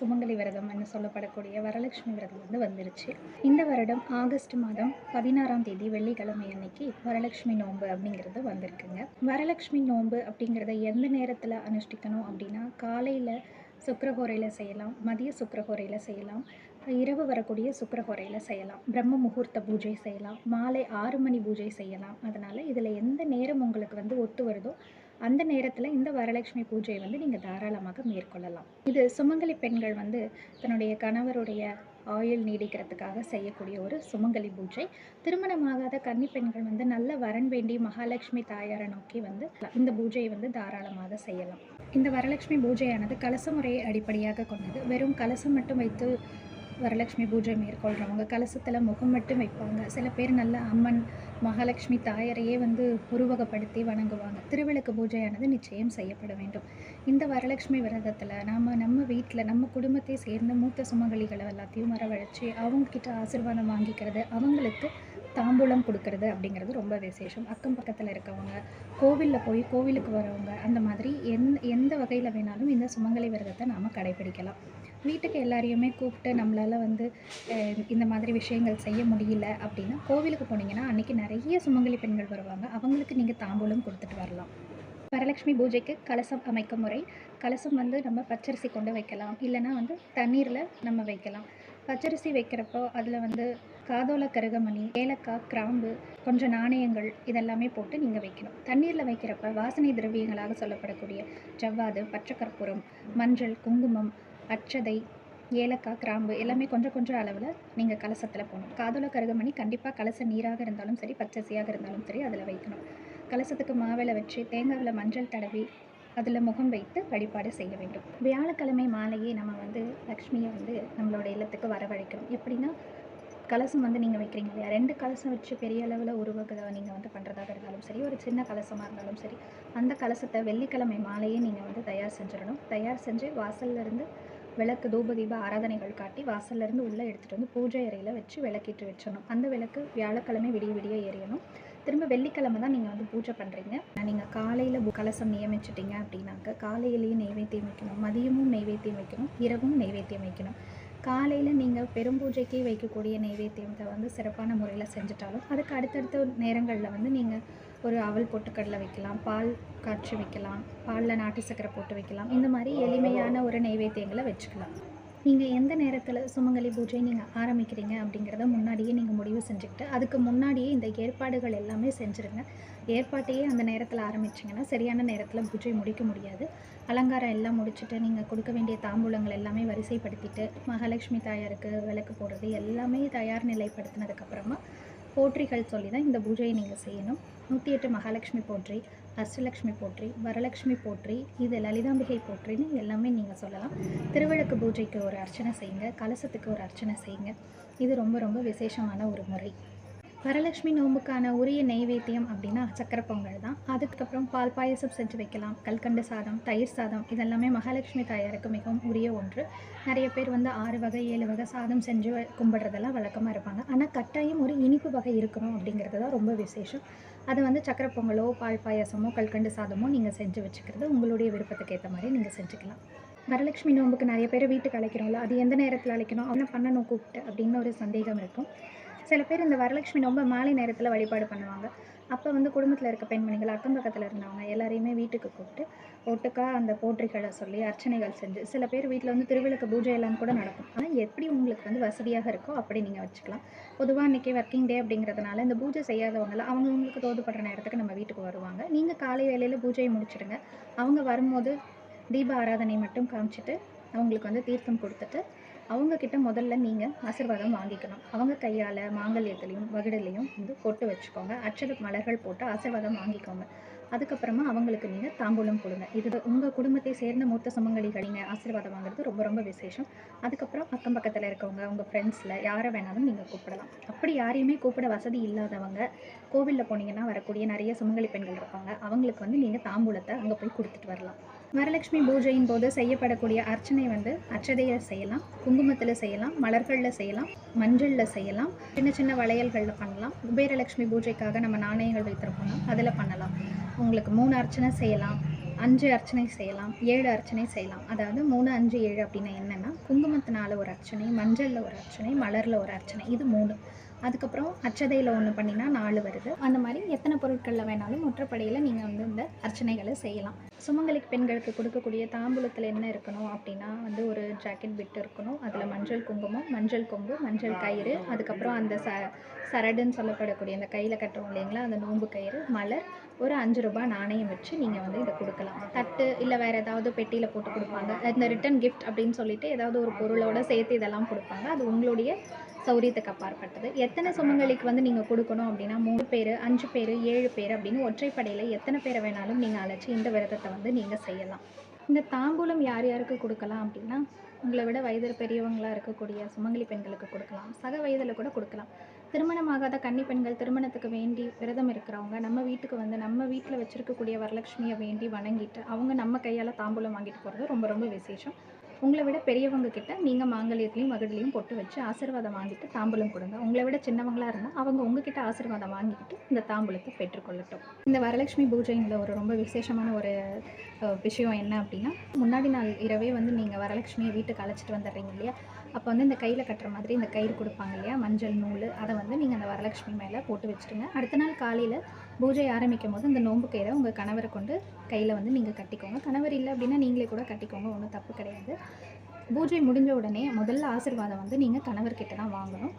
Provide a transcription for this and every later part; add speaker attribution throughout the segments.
Speaker 1: சுமங்கலி விரதம் என்று சொல்லப்படக்கூடிய வரலட்சுமி விரதம் வந்து வந்துருச்சு. இந்த வருடம் ஆகஸ்ட் மாதம் பதினாறாம் தேதி வெள்ளிக்கிழமை அன்னைக்கு வரலட்சுமி நோன்பு அப்படிங்கிறது வந்திருக்குங்க. வரலட்சுமி நோன்பு அப்படிங்கிறத எந்த நேரத்தில் அனுஷ்டிக்கணும் அப்படின்னா காலையில் சுக்கரஹோரையில் செய்யலாம் மதிய சுக்கரஹோரையில் செய்யலாம் இரவு வரக்கூடிய சுக்கரஹோரையில் செய்யலாம் பிரம்ம முகூர்த்த பூஜை செய்யலாம் மாலை ஆறு மணி பூஜை செய்யலாம். அதனால் இதில் எந்த நேரம் உங்களுக்கு வந்து ஒத்து வருதோ அந்த நேரத்தில் இந்த வரலட்சுமி பூஜையை வந்து நீங்கள் தாராளமாக மேற்கொள்ளலாம். இது சுமங்கலி பெண்கள் வந்து தன்னுடைய கணவருடைய ஆயுள் நீடிக்கிறதுக்காக செய்யக்கூடிய ஒரு சுமங்கலி பூஜை. திருமணமாகாத கன்னி பெண்கள் வந்து நல்ல வரன் வேண்டி மகாலட்சுமி தாயாரை நோக்கி வந்து இந்த பூஜையை வந்து தாராளமாக செய்யலாம். இந்த வரலட்சுமி பூஜையானது கலச முறையை அடிப்படையாக கொண்டது. வெறும் கலசம் மட்டும் வைத்து வரலட்சுமி பூஜை மேற்கொள்கிறவங்க கலசத்தில் முகம் மட்டும் வைப்பாங்க. சில பேர் நல்ல அம்மன் மகாலட்சுமி தாயாரையே வந்து உருவகப்படுத்தி வணங்குவாங்க. திருவிளக்கு பூஜையானது நிச்சயம் செய்யப்பட வேண்டும். இந்த வரலட்சுமி விரதத்தில் நாம் நம்ம வீட்டில் நம்ம குடும்பத்தை சேர்ந்த மூத்த சுமங்கலிகளை எல்லாத்தையும் வரவழைச்சி அவங்கக்கிட்ட ஆசீர்வாதம் வாங்கிக்கிறது அவங்களுக்கு தாம்பூலம் கொடுக்கறது அப்படிங்கிறது ரொம்ப விசேஷம். அக்கம் பக்கத்தில் இருக்கவங்க கோவிலில் போய் கோவிலுக்கு வரவங்க அந்த மாதிரி எந் எந்த வகையில் வேணாலும் இந்த சுமங்கலி விரதத்தை நாம் கடைபிடிக்கலாம். வீட்டுக்கு எல்லாரையுமே கூப்பிட்டு நம்மளால் வந்து இந்த மாதிரி விஷயங்கள் செய்ய முடியல அப்படின்னா கோவிலுக்கு போனீங்கன்னா அன்றைக்கி நிறைய சுமங்கலி பெண்கள் வருவாங்க. அவங்களுக்கு நீங்கள் தாம்பூலம் கொடுத்துட்டு வரலாம். வரலட்சுமி பூஜைக்கு கலசம் அமைக்கும் முறை. கலசம் வந்து நம்ம பச்சரிசி கொண்டு வைக்கலாம். இல்லைன்னா வந்து தண்ணீரில் நம்ம வைக்கலாம். பச்சரிசி வைக்கிறப்போ அதில் வந்து காதோல கருகமணி ஏலக்காய் கிராம்பு கொஞ்சம் நாணயங்கள் இதெல்லாமே போட்டு நீங்கள் வைக்கணும். தண்ணீரில் வைக்கிறப்ப வாசனை திரவியங்களாக சொல்லப்படக்கூடிய ஜவ்வாது பச்சை கற்பூரம் மஞ்சள் குங்குமம் அச்சதை ஏலக்காய் கிராம்பு எல்லாமே கொஞ்சம் கொஞ்சம் அளவில் நீங்கள் கலசத்தில் போகணும் காதோல கருகமணி கண்டிப்பாக கலச நீராக இருந்தாலும் சரி பச்சரிசியாக இருந்தாலும் சரி அதில் வைக்கணும். கலசத்துக்கு மாவில வச்சு தேங்காவில் மஞ்சள் தடவி அதில் முகம் வைத்து வழிபாடு செய்ய வேண்டும். வியாழக்கிழமை மாலையே நம்ம வந்து லக்ஷ்மியை வந்து நம்மளோட இல்லத்துக்கு வரவழைக்கணும் எப்படின்னா கலசம் வந்து நீங்கள் வைக்கிறீங்க இல்லையா? ரெண்டு கலசம் வச்சு பெரிய அளவில் உருவகதை நீங்கள் வந்து பண்ணுறதாக இருந்தாலும் சரி ஒரு சின்ன கலசமாக இருந்தாலும் சரி அந்த கலசத்தை வெள்ளிக்கிழமை மாலையே நீங்கள் வந்து தயார் செஞ்சிடணும். தயார் செஞ்சு வாசல்ல இருந்து விளக்கு தூப தீப ஆராதனைகள் காட்டி வாசல்ல இருந்து உள்ளே எடுத்துகிட்டு வந்து பூஜை அறையில் வச்சு விளக்கிட்டு வச்சிடணும். அந்த விளக்கு வியாழக்கிழமை விடிய விடிய எரியணும். திரும்ப வெள்ளிக்கிழமை தான் நீங்கள் வந்து பூஜை பண்ணுறீங்க நீங்கள் காலையில் கலசம் நியமிச்சிட்டீங்க அப்படின்னாக்க காலையிலேயும் நெய்வேத்தியம் வைக்கணும். மதியமும் நெய்வேத்தியம் வைக்கணும். இரவும் நெய்வேத்தியம் வைக்கணும். காலையில் நீங்கள் பெரும்பூஜைக்கு வைக்கக்கூடிய நெய்வேத்தியத்தை வந்து சிறப்பான முறையில் செஞ்சுட்டாலும் அதுக்கு அடுத்தடுத்த நேரங்களில் வந்து நீங்கள் ஒரு அவல் பொட்டுக்கடலை வைக்கலாம் பால் காய்ச்சி வைக்கலாம் பாலில் நாட்டு சக்கரை போட்டு வைக்கலாம். இந்த மாதிரி எளிமையான ஒரு நெய்வேத்தியங்களை வச்சுக்கலாம். நீங்கள் எந்த நேரத்தில் சுமங்கலி பூஜை நீங்கள் ஆரம்பிக்கிறீங்க அப்படிங்கிறத முன்னாடியே நீங்கள் முடிவு செஞ்சுக்கிட்டு அதுக்கு முன்னாடியே இந்த ஏற்பாடுகள் எல்லாமே செஞ்சுருங்க. ஏற்பாட்டையே அந்த நேரத்தில் ஆரம்பிச்சிங்கன்னா சரியான நேரத்தில் பூஜை முடிக்க முடியாது. அலங்காரம் எல்லாம் முடிச்சுட்டு நீங்கள் கொடுக்க வேண்டிய தாம்பூலங்கள் எல்லாமே வரிசைப்படுத்திட்டு மகாலட்சுமி தாயாருக்கு விளக்கு போடுறது எல்லாமே தயார் நிலைப்படுத்தினதுக்கப்புறமா போற்றிகள் சொல்லி தான் இந்த பூஜையை நீங்கள் செய்யணும். நூற்றி எட்டு மகாலட்சுமி போற்றி அஷ்டலக்ஷ்மி போற்றி வரலட்சுமி போற்றி இது லலிதாம்பிகை போற்றின்னு எல்லாமே நீங்கள் சொல்லலாம். திருவிளக்கு பூஜைக்கு ஒரு அர்ச்சனை செய்யுங்க கலசத்துக்கு ஒரு அர்ச்சனை செய்யுங்க. இது ரொம்ப ரொம்ப விசேஷமான ஒரு முறை. வரலட்சுமி நோம்புக்கான உரிய நெய்வேத்தியம் அப்படின்னா சக்கரை பொங்கல் தான். அதுக்கப்புறம் பால் பாயசம் செஞ்சு வைக்கலாம். கல்கண்டு சாதம் தயிர் சாதம் இதெல்லாமே மகாலட்சுமி தாயாருக்கு மிகவும் உரிய ஒன்று. நிறைய பேர் வந்து ஆறு வகை ஏழு வகை சாதம் செஞ்சு கும்பிட்றதெல்லாம் வழக்கமாக இருப்பாங்க. ஆனால் கட்டாயம் ஒரு இனிப்பு வகை இருக்கணும் அப்படிங்கிறது தான் ரொம்ப விசேஷம். அது வந்து சக்கரை பொங்கலோ பால் பாயசமோ கல்கண்டு சாதமோ நீங்கள் செஞ்சு வச்சுக்கிறது உங்களுடைய விருப்பத்துக்கு ஏற்ற மாதிரி நீங்கள் செஞ்சுக்கலாம். வரலட்சுமி நோம்புக்கு நிறைய பேர் வீட்டுக்கு அழைக்கிறோம்ல. அது எந்த நேரத்தில் அழைக்கணும்? அவனை பண்ணணும் கூப்பிட்டு? அப்படின்னு ஒரு சந்தேகம் இருக்கும். சில பேர் இந்த வரலட்சுமி ரொம்ப மாலை நேரத்தில் வழிபாடு பண்ணுவாங்க. அப்போ வந்து குடும்பத்தில் இருக்க பெண்மணிகள் அக்கம் பக்கத்தில் இருந்தவங்க எல்லாரையுமே வீட்டுக்கு கூப்பிட்டு ஒட்டுக்கா அந்த போற்றிகளை சொல்லி அர்ச்சனைகள் செஞ்சு சில பேர் வீட்டில் வந்து திருவிளக்கு பூஜை எல்லாம் கூட நடக்கும். ஆனால் எப்படி உங்களுக்கு வந்து வசதியாக இருக்கோ அப்படி நீங்கள் வச்சுக்கலாம். பொதுவாக இன்றைக்கி ஒர்க்கிங் டே அப்படிங்கிறதுனால இந்த பூஜை செய்யாதவங்கள அவங்கவுங்களுக்கு தோதுப்படுற நேரத்துக்கு நம்ம வீட்டுக்கு வருவாங்க. நீங்கள் காலை வேளையில் பூஜையை முடிச்சிடுங்க. அவங்க வரும்போது தீப ஆராதனை மட்டும் காமிச்சிட்டு அவங்களுக்கு வந்து தீர்த்தம் கொடுத்துட்டு அவங்கக்கிட்ட முதல்ல நீங்கள் ஆசீர்வாதம் வாங்கிக்கணும். அவங்க கையால் மாங்கல்யத்துலேயும் வகுடலையும் வந்து கொட்டு வச்சுக்கோங்க. அச்சத மலர்கள் போட்டு ஆசீர்வாதம் வாங்கிக்கோங்க. அதுக்கப்புறமா அவங்களுக்கு நீங்கள் தாம்பூலம் கொடுங்க. இது உங்கள் குடும்பத்தை சேர்ந்த மூத்த சமங்கலிகளிங்க ஆசீர்வாதம் வாங்குறது ரொம்ப ரொம்ப விசேஷம். அதுக்கப்புறம் அக்கம் பக்கத்தில் இருக்கவங்க உங்கள் ஃப்ரெண்ட்ஸில் யாரை வேணாலும் நீங்கள் கூப்பிடலாம். அப்படி யாரையுமே கூப்பிட வசதி இல்லாதவங்க கோவிலில் போனீங்கன்னா வரக்கூடிய நிறைய சுமங்கலி பெண்கள் இருப்பாங்க. அவங்களுக்கு வந்து நீங்கள் தாம்பூலத்தை அங்கே போய் கொடுத்துட்டு வரலாம். வரலட்சுமி பூஜையின் போது செய்யப்படக்கூடிய அர்ச்சனை வந்து அச்சதையில் செய்யலாம் குங்குமத்தில் செய்யலாம் மலர்களில் செய்யலாம் மஞ்சளில் செய்யலாம் சின்ன சின்ன வளையல்களில் பண்ணலாம். குபேரலட்சுமி பூஜைக்காக நம்ம நாணயங்கள் வைத்திருப்போம் அதில் பண்ணலாம். உங்களுக்கு மூணு அர்ச்சனை செய்யலாம் அஞ்சு அர்ச்சனை செய்யலாம் ஏழு அர்ச்சனை செய்யலாம். அதாவது மூணு அஞ்சு ஏழு அப்படின்னா என்னென்னா குங்குமத்தினால ஒரு அர்ச்சனை மஞ்சளில் ஒரு அர்ச்சனை மலரில் ஒரு அர்ச்சனை இது மூணு அதுக்கப்புறம் அச்சதையில் ஒன்று பண்ணினா நாலு வருது. அந்த மாதிரி எத்தனை பொருட்களில் வேணாலும் ஒற்றைப்படையில் நீங்கள் வந்து இந்த அர்ச்சனைகளை செய்யலாம். சுமங்கலிக்கு பெண்களுக்கு கொடுக்கக்கூடிய தாம்பூலத்தில் என்ன இருக்கணும் அப்படின்னா வந்து ஒரு ஜாக்கெட் பிட் இருக்கணும். அதில் மஞ்சள் குங்குமம் மஞ்சள் கொம்பு மஞ்சள் கயிறு அதுக்கப்புறம் அந்த ச சரடுன்னு சொல்லப்படக்கூடிய அந்த கையில் கட்டுறோம் இல்லைங்களா? அந்த நோம்பு கயிறு மலர் ஒரு அஞ்சு ரூபாய் நாணயம் வச்சு நீங்கள் வந்து இதை கொடுக்கலாம். தட்டு இல்லை வேறு ஏதாவது பெட்டியில் போட்டு கொடுப்பாங்க. இந்த ரிட்டன் கிஃப்ட் அப்படின்னு சொல்லிட்டு ஏதாவது ஒரு பொருளோட சேர்த்து இதெல்லாம் கொடுப்பாங்க. அது உங்களுடைய சௌரியத்துக்கு அப்பாற்பட்டது எத்தனை சுமங்கலிக்கு வந்து நீங்கள் கொடுக்கணும் அப்படின்னா மூணு பேர் அஞ்சு பேர் ஏழு பேர் அப்படின்னு ஒற்றைப்படையில் எத்தனை பேரை வேணாலும் நீங்கள் அழைச்சி இந்த விரதத்தை வந்து நீங்கள் செய்யலாம். இந்த தாம்பூலம் யார் யாருக்கு கொடுக்கலாம் அப்படின்னா உங்களை விட வயதில் பெரியவங்களாக இருக்கக்கூடிய சுமங்கலி பெண்களுக்கு கொடுக்கலாம். சக வயதில் கூட கொடுக்கலாம். திருமணமாகாத கன்னி பெண்கள் திருமணத்துக்கு வேண்டி விரதம் இருக்கிறவங்க நம்ம வீட்டுக்கு வந்து நம்ம வீட்டில் வச்சுருக்கக்கூடிய வரலட்சுமியை வேண்டி வணங்கிட்டு அவங்க நம்ம கையால் தாம்பூலம் வாங்கிட்டு போகிறது ரொம்ப ரொம்ப விசேஷம். உங்களை விட பெரியவங்க கிட்ட நீங்கள் மாங்கல்யத்துலேயும் மகுடிலையும் பொட்டு வச்சு ஆசீர்வாதம் வாங்கிட்டு தாம்பூலம் கொடுங்க. உங்களை விட சின்னவங்களாக இருந்தால் அவங்க உங்ககிட்ட ஆசீர்வாதம் வாங்கிக்கிட்டு இந்த தாம்பூலத்தை பெற்றுக்கொள்ளட்டும் இந்த வரலட்சுமி பூஜையில் ஒரு ரொம்ப விசேஷமான ஒரு விஷயம் என்ன அப்படின்னா முன்னாடி நாள் இரவே வந்து நீங்கள் வரலட்சுமியை வீட்டுக்கு அழைச்சிட்டு வந்துடுறீங்க இல்லையா? அப்போ வந்து இந்த கையில் கட்டுற மாதிரி இந்த கயிறு கொடுப்பாங்க இல்லையா? மஞ்சள் நூல். அதை வந்து நீங்கள் அந்த வரலட்சுமி மேலே போட்டு வச்சுருங்க அடுத்த நாள் காலையில் பூஜை ஆரம்பிக்கும் போது இந்த நோம்பு கயிறை உங்கள் கணவரை கொண்டு கையில் வந்து நீங்கள் கட்டிக்கோங்க. கணவர் இல்லை அப்படின்னா நீங்களே கூட கட்டிக்கோங்க. ஒன்றும் தப்பு கிடையாது. பூஜை முடிஞ்ச உடனே முதல்ல ஆசீர்வாதம் வந்து நீங்கள் கணவர்கிட்ட தான் வாங்கணும்.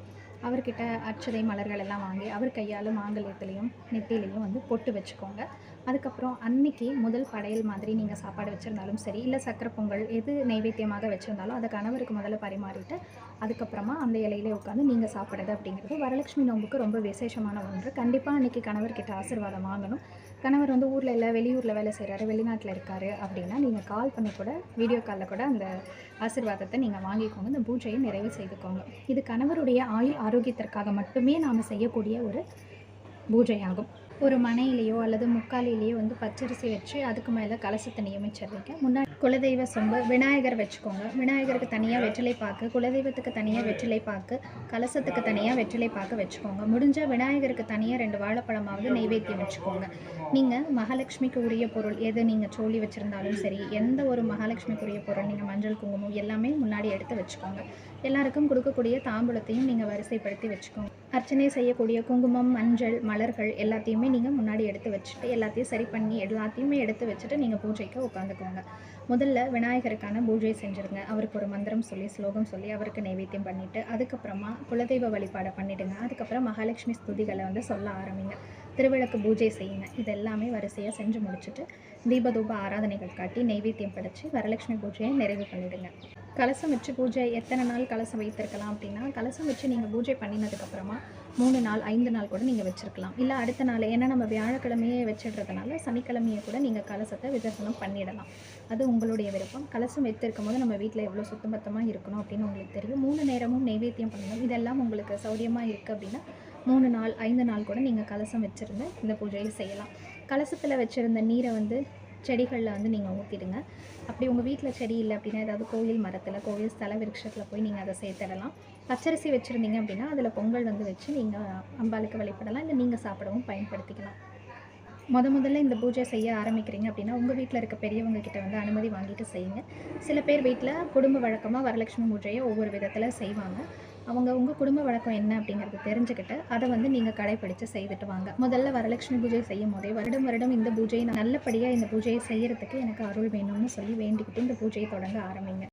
Speaker 1: அவர்கிட்ட அச்சதை மலர்கள் எல்லாம் வாங்கி அவர் கையால் மாங்கல்யத்துலேயும் நெத்திலையும் வந்து பொட்டு வச்சுக்கோங்க. அதுக்கப்புறம் அன்னைக்கு முதல் படையல் மாதிரி நீங்கள் சாப்பாடு வச்சுருந்தாலும் சரி இல்லை சக்கரை பொங்கல் எது நைவேத்தியமாக வச்சுருந்தாலும் அதை கணவருக்கு முதல்ல பரிமாறிட்டு அதுக்கப்புறமா அந்த இலையிலே உட்காந்து நீங்கள் சாப்பிட்றது அப்படிங்கிறது வரலட்சுமி நோம்புக்கு ரொம்ப விசேஷமான ஒன்று. கண்டிப்பாக அன்றைக்கி கணவர்கிட்ட ஆசீர்வாதம் வாங்கணும். கணவர் வந்து ஊரில் இல்லை வெளியூரில் வேலை செய்கிறாரு வெளிநாட்டில் இருக்காரு அப்படின்னா நீங்கள் கால் பண்ணி கூட வீடியோ காலில் கூட அந்த ஆசீர்வாதத்தை நீங்கள் வாங்கிக்கோங்க. இந்த பூஜையை நிறைவு செய்துக்கோங்க. இது கணவருடைய ஆயுள் ஆரோக்கியத்திற்காக மட்டுமே நாம் செய்யக்கூடிய ஒரு பூஜையாகும். ஒரு மனையிலையோ அல்லது முக்காலிலேயோ வந்து பச்சரிசி வச்சு அதுக்கு மேலே கலசத்தை நியமிச்சிடுறீங்க முன்னாடி குலதெய்வ சொம்பு விநாயகர் வச்சுக்கோங்க. விநாயகருக்கு தனியாக வெற்றிலை பாக்கு குலதெய்வத்துக்கு தனியாக வெற்றிலை பாக்கு கலசத்துக்கு தனியாக வெற்றிலை பாக்கு வச்சுக்கோங்க. முடிஞ்சால் விநாயகருக்கு தனியாக ரெண்டு வாழைப்பழமாவது நைவேத்தியம் வச்சுக்கோங்க. நீங்கள் மகாலட்சுமிக்கு உரிய பொருள் எது நீங்கள் சோழி வச்சுருந்தாலும் சரி எந்த ஒரு மகாலட்சுமிக்கு உரிய பொருள் நீங்கள் மஞ்சள் குங்குமம் எல்லாமே முன்னாடி எடுத்து வச்சுக்கோங்க. எல்லாருக்கும் கொடுக்கக்கூடிய தாம்பூலத்தையும் நீங்கள் வரிசைப்படுத்தி வச்சுக்கோங்க. அர்ச்சனை செய்யக்கூடிய குங்குமம் மஞ்சள் மலர்கள் எல்லாத்தையுமே நீங்கள் முன்னாடி எடுத்து வச்சுட்டு எல்லாத்தையும் சரி பண்ணி எல்லாத்தையுமே எடுத்து வச்சுட்டு நீங்கள் பூஜைக்கு உட்காந்துக்கோங்க. முதல்ல விநாயகருக்கான பூஜை செஞ்சுருங்க. அவருக்கு ஒரு மந்திரம் சொல்லி ஸ்லோகம் சொல்லி அவருக்கு நைவேத்தியம் பண்ணிவிட்டு அதுக்கப்புறமா குலதெய்வ வழிபாடை பண்ணிவிடுங்க அதுக்கப்புறம் மகாலட்சுமி ஸ்துதிகளை வந்து சொல்ல ஆரம்பிங்க. திருவிளக்கு பூஜை செய்யுங்க. இது எல்லாமே வரிசையாக செஞ்சு முடிச்சுட்டு தீபதூப ஆராதனைகள் காட்டி நெய்வேத்தியம் படைச்சு வரலட்சுமி பூஜையை நிறைவு பண்ணிவிடுங்க கலசம் வச்சு பூஜை எத்தனை நாள் கலசம் வைத்திருக்கலாம் அப்படின்னா கலசம் வச்சு நீங்கள் பூஜை பண்ணினதுக்கப்புறமா மூணு நாள் ஐந்து நாள் கூட நீங்கள் வச்சுருக்கலாம். இல்லை அடுத்த நாள் ஏன்னா நம்ம வியாழக்கிழமையே வச்சிடுறதுனால சனிக்கிழமையை கூட நீங்கள் கலசத்தை விதர்சனம் பண்ணிடலாம். அது உங்களுடைய விருப்பம். கலசம் வைத்திருக்கும் போது நம்ம வீட்டில் எவ்வளோ சுத்தபத்தமாக இருக்கணும் அப்படின்னு உங்களுக்கு தெரியும். மூணு நேரமும் நைவேத்தியம் பண்ணணும். இதெல்லாம் உங்களுக்கு சௌரியமாக இருக்குது அப்படின்னா மூணு நாள் ஐந்து நாள் கூட நீங்கள் கலசம் வச்சுருந்து இந்த பூஜையை செய்யலாம். கலசத்தில் வச்சுருந்த நீரை வந்து செடிகளில் வந்து நீங்கள் ஊற்றிடுங்க அப்படி உங்கள் வீட்டில் செடி இல்லை அப்படின்னா ஏதாவது கோயில் மரத்தில் கோயில் ஸ்தல விருட்சத்தில் போய் நீங்கள் அதை சேர்த்துடலாம். பச்சரிசி வச்சுருந்தீங்க அப்படின்னா அதில் பொங்கல் வந்து வச்சு நீங்கள் அம்பாளுக்கு வழிபடலாம். இல்லை நீங்கள் சாப்பிடவும் பயன்படுத்திக்கலாம். முத முதல்ல இந்த பூஜை செய்ய ஆரம்பிக்கிறீங்க அப்படின்னா உங்கள் வீட்டில் இருக்க பெரியவங்க கிட்ட வந்து அனுமதி வாங்கிட்டு செய்யுங்க. சில பேர் வீட்டில் குடும்ப வழக்கமாக வரலட்சுமி பூஜையை ஒவ்வொரு விதத்தில் செய்வாங்க. அவங்க உங்கள் குடும்ப வழக்கம் என்ன அப்படிங்கிறத தெரிஞ்சுக்கிட்டு அதை வந்து நீங்கள் கடைப்பிடிச்சு செய்துட்டு வாங்க. முதல்ல வரலட்சுமி பூஜை செய்யும் போதே வருடம் வருடம் இந்த பூஜையை நல்லபடியாக இந்த பூஜையை செய்கிறதுக்கு எனக்கு அருள் வேணும்னு சொல்லி வேண்டிக்கிட்டு இந்த பூஜையை தொடங்க ஆரம்பிங்க.